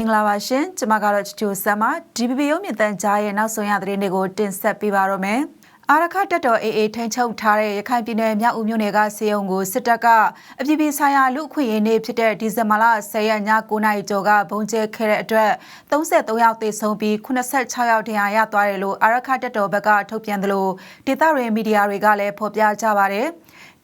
င်္ဂလာပါရှင်ကျမကတော့ချူချူဆမ်ပါ DPP ရုံးမြင့်တန်ကြားရဲ့နောက်ဆုံးရသတင်းတွေကိုတင်ဆက်ပေးပါတော့မယ် အာရခတက်တော် AA ထိန်ချုပ်ထားတဲ့ရခိုင်ပြည်နယ်မြောက်ဦးမြို့နယ်ကစေယုံကိုစစ်တပ်ကအပြည်ပြည်ဆိုင်ရာလူအခွင့်အရေးနေ့ဖြစ်တဲ့ဒီဇင်ဘာလ10ရက်ည9နာရီကျော်ကဘုံကျဲခဲ့တဲ့အတွက်33ယောက်သေဆုံးပြီး86ယောက်ဒဏ်ရာရသွားတယ်လို့အာရခတက်တော်ဘက်ကထုတ်ပြန်တယ်လို့ဒေသရင်းမီဒီယာတွေကလည်းဖော်ပြကြပါတယ်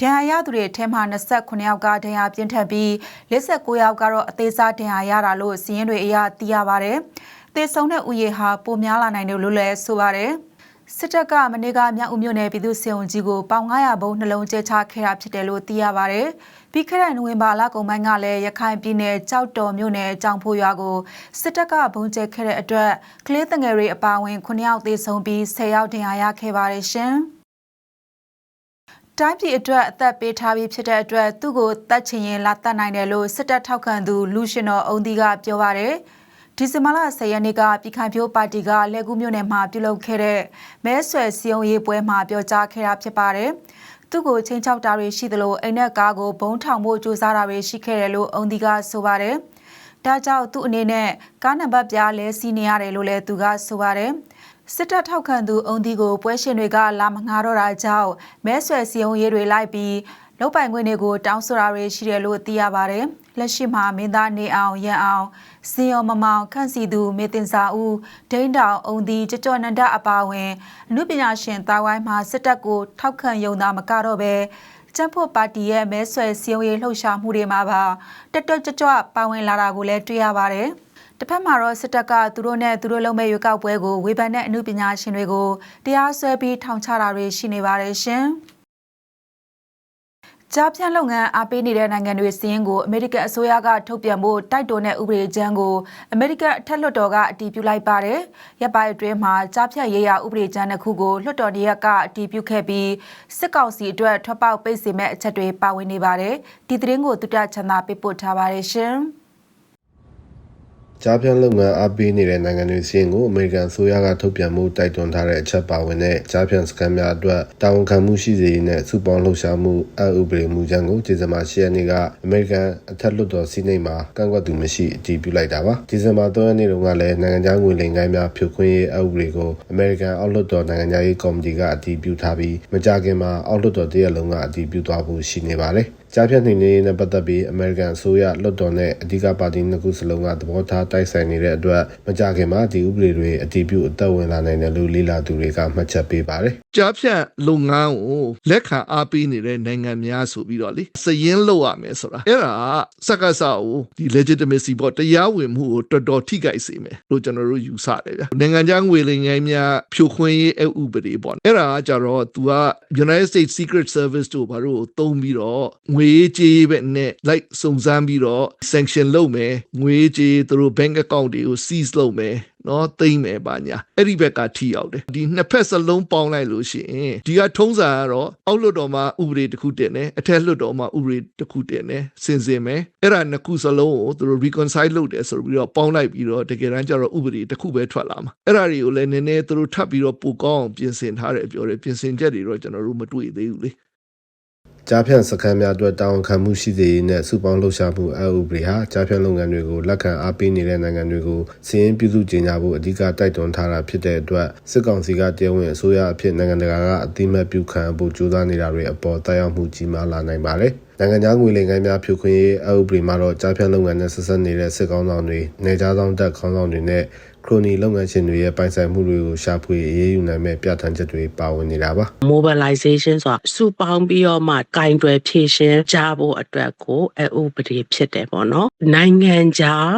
ဒဏ်ရာရသူတွေထဲမှာ29ယောက်ကဒဏ်ရာပြင်းထန်ပြီး49ယောက်ကတော့အသေးစားဒဏ်ရာရတာလို့စီးရင်တွေအရသိရပါတယ်။သေဆုံးတဲ့ဥယေဟာပိုများလာနိုင်တယ်လို့လည်းဆိုပါတယ်။ စစ်တပ်ကမနေ့ကမြောက်ဦးမြို့နယ်ပြည်သူ့စေုံကြီးကိုပေါင်900ဘုံနှလုံးကျချခဲ့တာဖြစ်တယ်လို့သိရပါတယ်။ပြီးခဲ့တဲ့နိုဝင်ဘာလကုန်ပိုင်းကလည်းရခိုင်ပြည်နယ်ကြောက်တော်မြို့နယ်ကြောင်ဖိုရွာကိုစစ်တပ်ကဘုံကျဲခဲ့တဲ့အတွက်ကလေးတငယ်တွေအပါအဝင်9ယောက်သေဆုံးပြီး10ယောက်ဒဏ်ရာရခဲ့ပါတယ်ရှင်။တိုင်းပြည်အတွက်အသက်ပေးထားပြီးဖြစ်တဲ့အတွက်သူ့ကိုတတ်ချင်ရင်လာတတ်နိုင်တယ်လို့စစ်တပ်ထောက်ခံသူလူရှင်တော်အုံဒီကပြောပါတယ်။ ဒီဇင်ဘာလ10ရက်နေ့ကပြည်ခိုင်ဖြိုးပါတီကလက်ကူးမြို့နယ်မှာပြုလုပ်ခဲ့တဲ့မဲဆွယ်စီယုံရေးပွဲမှာပြောကြားခဲ့တာဖြစ်ပါတယ်။သူ့ကိုချင်းချောက်တာတွေရှိသလိုအိမ်နဲ့ကားကိုဘုံထောင်ဖို့ကြိုးစားတာတွေရှိခဲ့တယ်လို့အုံဒီကဆိုပါတယ်။ဒါကြောင့်သူ့အနေနဲ့ကားနံပါတ်ပြားလဲစီးနေရတယ်လို့လည်းသူကဆိုပါတယ်။စစ်တပ်ထောက်ခံသူအုံဒီကိုပွဲရှင်တွေကလာမငားတော့တာကြောင့်မဲဆွယ်စီယုံရေးတွေလိုက်ပြီးလောက်ပိုင်ခွင့်တွေကိုတောင်းဆိုတာတွေရှိတယ်လို့သိရပါတယ်။ လက်ရှိမှာမင်းသားနေအောင်ရန်အောင်စင်ရောမမောင်ခန့်စီသူမေတင်စာဦးဒိန်းတောင်အုံဒီကြကြော့နန္ဒအပါဝင်အမှုပညာရှင်တာဝိုင်းမှာစစ်တပ်ကိုထောက်ခံယုံတာမကတော့ပဲကျန်းဖို့ပါတီရဲ့မဲဆွယ်စီယုံရေးလှုပ်ရှားမှုတွေမှာပါတက်တက်ကြွကြွပါဝင်လာတာကိုလည်းတွေ့ရပါတယ်။တစ်ဖက်မှာတော့စစ်တပ်ကသူတို့နဲ့သူတို့လုံမဲ့ရွေးကောက်ပွဲကိုဝေဖန်တဲ့အမှုပညာရှင်တွေကိုတရားစွဲပြီးထောင်ချတာတွေရှိနေပါတယ်ရှင်။ ကြားဖြန့်လုပ်ငန်းအားပေးနေတဲ့နိုင်ငံတွေစီးရင်ကိုအမေရိကန်အစိုးရကထုတ်ပြန်ဖို့တိုက်တွန်းတဲ့ဥပဒေကြမ်းကိုအမေရိကန်အထက်လွှတ်တော်ကအတည်ပြုလိုက်ပါတယ်။ရပ်ပိုင်းအတွင်းမှာကြားဖြန့်ရေးရာဥပဒေကြမ်းတစ်ခုကိုလွှတ်တော်တရက်ကအတည်ပြုခဲ့ပြီးစစ်ကောင်စီအတွက်ထွက်ပေါက်ပိတ်စေမဲ့အချက်တွေပါဝင်နေပါတယ်။ဒီသတင်းကိုတုတ္တချန္တာပေးပို့ထားပါတယ်ရှင်။ ကြားဖြန့်လုပ်ငန်းအားပေးနေတဲ့နိုင်ငံတွေစီရင်ကိုအမေရိကန်ဆိုရကထုတ်ပြန်မှုတိုက်တွန်းထားတဲ့အချက်ပါဝင်တဲ့ကြားဖြန့်စကန်များအတွက်တာဝန်ခံမှုရှိစေရေးနဲ့စုပေါင်းလှုပ်ရှားမှုအဥပဒေမူကြမ်းကိုဒီဇင်ဘာ10ရက်နေ့ကအမေရိကန်အထက်လွှတ်တော်စီးနိတ်မှာကန့်ကွက်သူမရှိအတည်ပြုလိုက်တာပါဒီဇင်ဘာ3ရက်နေ့တုန်းကလည်းနိုင်ငံခြားငွေလိမ်ကိုင်းများဖြုတ်ခွင်းရေးအဥပဒေကိုအမေရိကန်အောက်လွှတ်တော်နိုင်ငံခြားရေးကော်မတီကအတည်ပြုထားပြီးမကြာခင်မှာအောက်လွှတ်တော်တရက်လုံးကအတည်ပြုသွားဖို့ရှိနေပါတယ်ကြားဖြတ်နှိမ်နင်းရေးနဲ့ပတ်သက်ပြီးအမေရိကန်အစိုးရလွှတ်တော်နဲ့အဓိကပါတီနှစ်ခုစလုံးကသဘောထားတိုက်ဆိုင်နေတဲ့အတွက်မကြခင်မှာဒီဥပဒေတွေအတည်ပြုအသက်ဝင်လာနိုင်တယ်လို့လေ့လာသူတွေကမှတ်ချက်ပေးပါတယ်။ကြားဖြတ်လုပ်ငန်းကိုလက်ခံအားပေးနေတဲ့နိုင်ငံများဆိုပြီးတော့လေစရင်လုပ်ရမယ်ဆိုတာအဲ့ဒါစက္ကစကိုဒီ legitimacy ပေါ့တရားဝင်မှုကိုတော်တော်ထိခိုက်စေမယ်လို့ကျွန်တော်တို့ယူဆတယ်ဗျာ။နိုင်ငံခြားငွေလိမ်ငိုင်းများဖြိုခွင်းရေးအဥပဒေပေါ့။အဲ့ဒါကကြတော့ तू က United States Secret Service တို့ဘာလို့သုံးပြီးတော့ငွေေးကြေးပဲနဲ့ like စုံစမ်းပြီးတော့ sanction လုပ်မယ်ငွေကြေးသူတို့ bank account တွေကို seize လုပ်မယ်နော်သိမ့်မယ်ပါညာအဲ့ဒီဘက်ကထိရောက်တယ်ဒီနှစ်ဖက်စလုံးပေါင်းလိုက်လို့ရှိရင်ဒီကထုံးစံကတော့အောက်လွှတ်တော်မှာဥပဒေတစ်ခုတင်တယ်အထက်လွှတ်တော်မှာဥပဒေတစ်ခုတင်တယ်စင်စင်မယ်အဲ့ဒါနှစ်ခုစလုံးကိုသူတို့ reconcile လုပ်တယ်ဆိုပြီးတော့ပေါင်းလိုက်ပြီးတော့တကယ်တမ်းကျတော့ဥပဒေတစ်ခုပဲထွက်လာမှာအဲ့ဒါတွေကိုလည်းနည်းနည်းသူတို့ထပ်ပြီးတော့ပိုကောင်းအောင်ပြင်ဆင်ထားတယ်ပြောတယ်ပြင်ဆင်ချက်တွေတော့ကျွန်တော်တို့မတွေ့သေးဘူးလေ ကြားဖြန့်စခန်းများအတွက်တာဝန်ခံမှုရှိစေရေးနဲ့စုပေါင်းလှုပ်ရှားမှုအဥပဒေဟာကြားဖြန့်လုပ်ငန်းတွေကိုလက်ခံအားပေးနေတဲ့နိုင်ငံတွေကိုစီးရင်ပြုစုကြေညာဖို့အဓိကတိုက်တွန်းထားတာဖြစ်တဲ့အတွက်စစ်ကောင်စီကတရားဝင်အစိုးရအဖြစ်နိုင်ငံတကာကအတိမတ်ပြုခံဖို့ကြိုးစားနေတာတွေအပေါ်တိုက်ရောက်မှုကြီးမားလာနိုင်ပါတယ်။နိုင်ငံခြားငွေလိမ်ကိုင်းများဖြိုခွင်းရေးအဥပဒေမှာတော့ကြားဖြန့်လုပ်ငန်းနဲ့ဆက်ဆက်နေတဲ့စစ်ကောင်းဆောင်တွေ၊နေကြားဆောင်တပ်ခေါင်းဆောင်တွေနဲ့ ခရိုနီလုပ်ငန်းရှင်တွေရဲ့ပိုင်ဆိုင်မှုတွေကိုရှာဖွေအေးအေးယူနိုင်မဲ့ပြဋ္ဌာန်းချက်တွေပါဝင်နေတာပါ mobilization ဆိုတာစုပေါင်းပြီးတော့မှကင်တွယ်ဖြည့်ရှင်းကြဖို့အတွက်ကိုအဥပဒေဖြစ်တယ်ပေါ့နော်နိုင်ငံခြား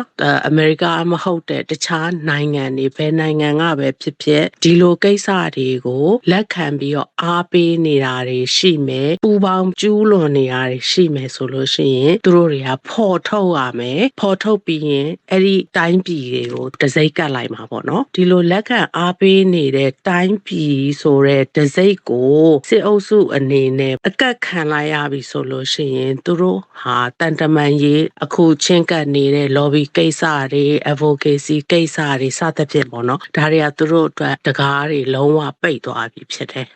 အမေရိကမဟုတ်တဲ့တခြားနိုင်ငံတွေဘယ်နိုင်ငံကပဲဖြစ်ဖြစ်ဒီလိုကိစ္စတွေကိုလက်ခံပြီးတော့အားပေးနေတာတွေရှိမယ်ပူပေါင်းကျူးလွန်နေတာတွေရှိမယ်ဆိုလို့ရှိရင်သူတို့တွေကဖော်ထုတ်ရမယ်ဖော်ထုတ်ပြီးရင်အဲ့ဒီတိုင်းပြည်တွေကိုတစိမ့်ကတ်လိုက်မှာပေါ့နော်ဒီလိုလက်ခံအားပေးနေတဲ့တိုင်းပြည်ဆိုတဲ့ဒစိတ်ကိုစစ်အုပ်စုအနေနဲ့အကတ်ခံလိုက်ရပြီဆိုလို့ရှိရင်သူတို့ဟာတန်တမန်ရေးအခုချင်းကပ်နေတဲ့ lobby ကိစ္စတွေ advocacy ကိစ္စတွေစသဖြင့်ပေါ့နော်ဒါတွေကသူတို့အတွက်တကားတွေလုံးဝပိတ်သွားပြီဖြစ်တယ်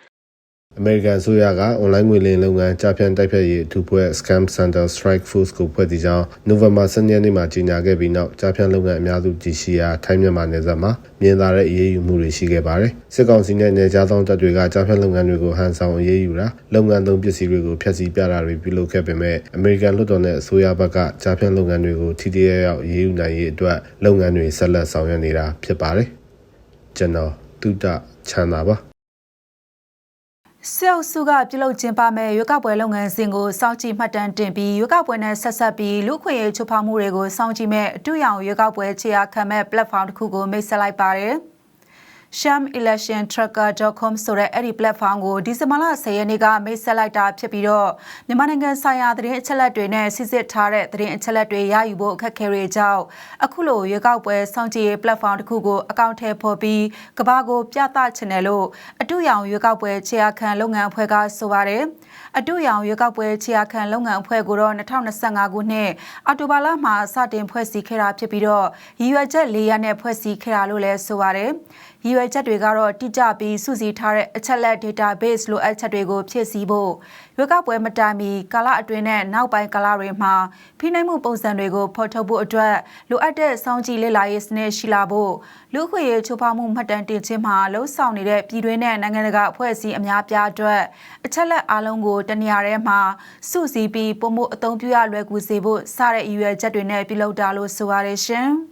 အမေရိကန်အစိုးရကအွန်လိုင်းငွေလိမ်လုပ်ငန်းကြားဖြန့်တိုက်ဖျက်ရေးအထူးဖွဲ့ Scam Center Strike Force ကိုဖွဲ့တည်ကြောင်းနိုဝင်ဘာ10ရက်နေ့မှာကြေညာခဲ့ပြီးနောက်ကြားဖြန့်လုပ်ငန်းအများစုကြီးရှိရာထိုင်းမြန်မာနယ်စပ်မှာမြင်သာတဲ့အရေးယူမှုတွေရှိခဲ့ပါတယ်။စစ်ကောင်စီနဲ့နယ်ခြားသောတပ်တွေကကြားဖြန့်လုပ်ငန်းတွေကိုဟန်ဆောင်အရေးယူတာလုပ်ငန်းသုံးပစ္စည်းတွေကိုဖျက်ဆီးပြတာတွေပြုလုပ်ခဲ့ပေမဲ့အမေရိကန်လွှတ်တော်နဲ့အစိုးရဘက်ကကြားဖြန့်လုပ်ငန်းတွေကိုထိထိရောက်ရောက်အရေးယူနိုင်ရေးအတွက်လုပ်ငန်းတွေဆက်လက်ဆောင်ရွက်နေတာဖြစ်ပါတယ်။ကျွန်တော်တုဒ္ဒချမ်းသာပါ စစ်အုပ်စုကပြုလုပ်ကျင်းပမဲ့ရွေးကောက်ပွဲလုပ်ငန်းစဉ်ကိုစောင့်ကြည့်မှတ်တမ်းတင်ပြီးရွေးကောက်ပွဲနဲ့ဆက်ဆက်ပြီးလူ့အခွင့်အရေးချိုးဖောက်မှုတွေကိုစောင့်ကြည့်မဲ့အတူရောင်ရွေးကောက်ပွဲခြေရာခံမဲ့ platform တစ်ခုကိုမိတ်ဆက်လိုက်ပါတယ်။ shamelectiontracker.com ဆိုတဲ့အဲ့ဒီ platform ကိုဒီဇင်ဘာလ10ရက်နေ့ကမိတ်ဆက်လိုက်တာဖြစ်ပြီးတော့မြန်မာနိုင်ငံဆိုင်ရာသတင်းအချက်အလက်တွေနဲ့စစ်စစ်ထားတဲ့သတင်းအချက်အလက်တွေရယူဖို့အခက်အခဲတွေကြောင့်အခုလိုရွေးကောက်ပွဲစောင့်ကြည့်ရေး platform တစ်ခုကိုအကောင့်ထဲပေါ်ပြီးကဘာကိုပြသချင်တယ်လို့အတူရောင်ရွေးကောက်ပွဲခြေရာခံလုပ်ငန်းအဖွဲ့ကဆိုပါတယ်အတူရောင်ရွေးကောက်ပွဲခြေရာခံလုပ်ငန်းအဖွဲ့ကိုတော့2025ခုနှစ်အောက်တိုဘာလမှာစတင်ဖွဲ့စည်းခဲ့တာဖြစ်ပြီးတော့ရည်ရွယ်ချက်၄ရက်နဲ့ဖွဲ့စည်းခဲ့တာလို့လည်းဆိုပါတယ် ရည်ရွယ်ချက်တွေကတော့တိကျပြီးစုစည်းထားတဲ့အချက်လက် database လိုအပ်ချက်တွေကိုဖြည့်ဆည်းဖို့ရွေးကောက်ပွဲမတိုင်မီကာလအတွင်းနဲ့နောက်ပိုင်းကာလတွေမှာဖိနှိပ်မှုပုံစံတွေကိုဖော်ထုတ်ဖို့အတွက်လိုအပ်တဲ့စောင့်ကြည့်လေ့လာရေးစနစ်ရှိလာဖို့လူ့အခွင့်အရေးချိုးဖောက်မှုမှတ်တမ်းတင်ခြင်းမှာလှုံ့ဆော်နေတဲ့ပြည်တွင်းနဲ့နိုင်ငံတကာအဖွဲ့အစည်းအများပြားအတွက်အချက်လက်အလုံးကိုတနေရာထဲမှာစုစည်းပြီးပုံမှုအသုံးပြုရလွယ်ကူစေဖို့စတဲ့ရည်ရွယ်ချက်တွေနဲ့ပြုလုပ်တာလို့ဆိုပါရရှင်။